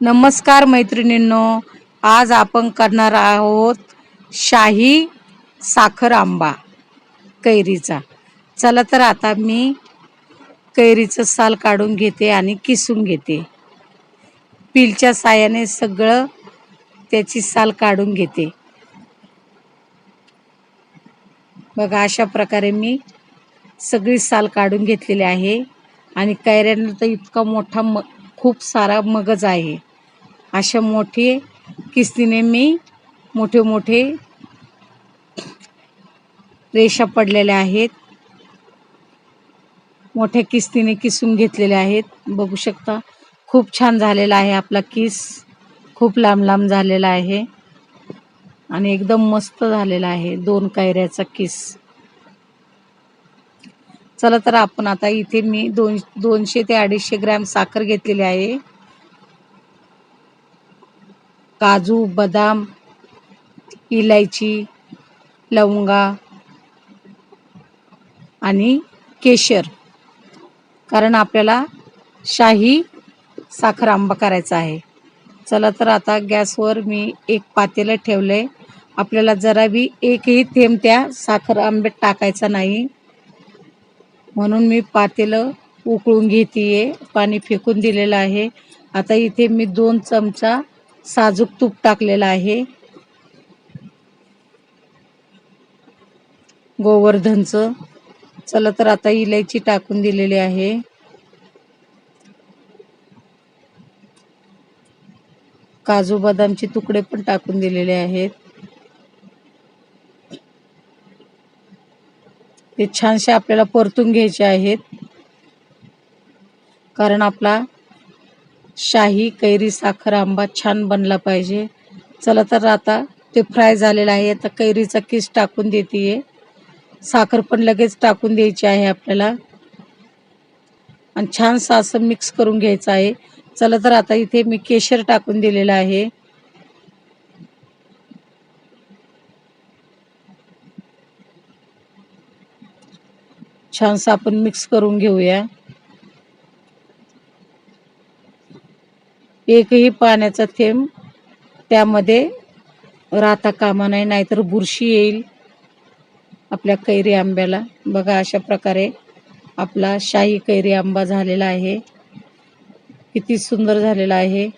नमस्कार मैत्रिणींनो आज आपण करणार आहोत शाही साखर आंबा कैरीचा. चला तर आता मी कैरीचं साल काढून घेते आणि किसून घेते. पिलच्या सायाने सगळं त्याची साल काढून घेते. बघा अशा प्रकारे मी सगळी साल काढून घेतलेली आहे आणि कैऱ्यांना तर इतका मोठा म खूप सारा मगज आहे. अशा मोठे किस्तीने मी मोठे मोठे रेषा पडलेल्या आहेत. मोठ्या किस्तीने किसून घेतलेल्या आहेत. बघू शकता खूप छान झालेला आहे आपला किस. खूप लांब लांब झालेला आहे. आणि एकदम मस्त झालेला आहे दोन कैऱ्याचा किस. चला तर आपण आता इथे मी दोन दोनशे ते अडीचशे ग्रॅम साखर घेतलेली आहे. काजू बदाम इलायची लवंगा आणि केशर. कारण आपल्याला शाही साखर आंबा करायचा आहे. चला तर आता गॅसवर मी एक पातेलं ठेवलंय. आपल्याला जरा बी एकही थेंब त्या साखर आंब्यात टाकायचा नाही. म्हणून मी पातेलं उकळून घेते पाणी फेकून दिलेलं आहे. आता इथे मी दोन चमचा साजूक तूप टाकलेलं आहे. गोवर्धनचं. चला तर आता इलायची टाकून दिलेली आहे. काजू बदामचे तुकडे पण टाकून दिलेले आहेत. ते छानसे आपल्याला परतून घ्यायचे आहेत. कारण आपला शाही कैरी साखर आंबा छान बनला पाहिजे. चला तर आता ते फ्राय झालेलं आहे. आता कैरीचा किस टाकून देते साखर पण लगेच टाकून द्यायची आहे आपल्याला. आणि छान असं मिक्स करून घ्यायचं आहे. चला तर आता इथे मी केशर टाकून दिलेलं आहे. छानसं आपण मिक्स करून घेऊया. एकही पाण्याचा थेंब त्यामध्ये राहता कामा नाही नाहीतर बुरशी येईल आपल्या कैरी आंब्याला. बघा अशा प्रकारे आपला शाही कैरी आंबा झालेला आहे. किती सुंदर झालेला आहे.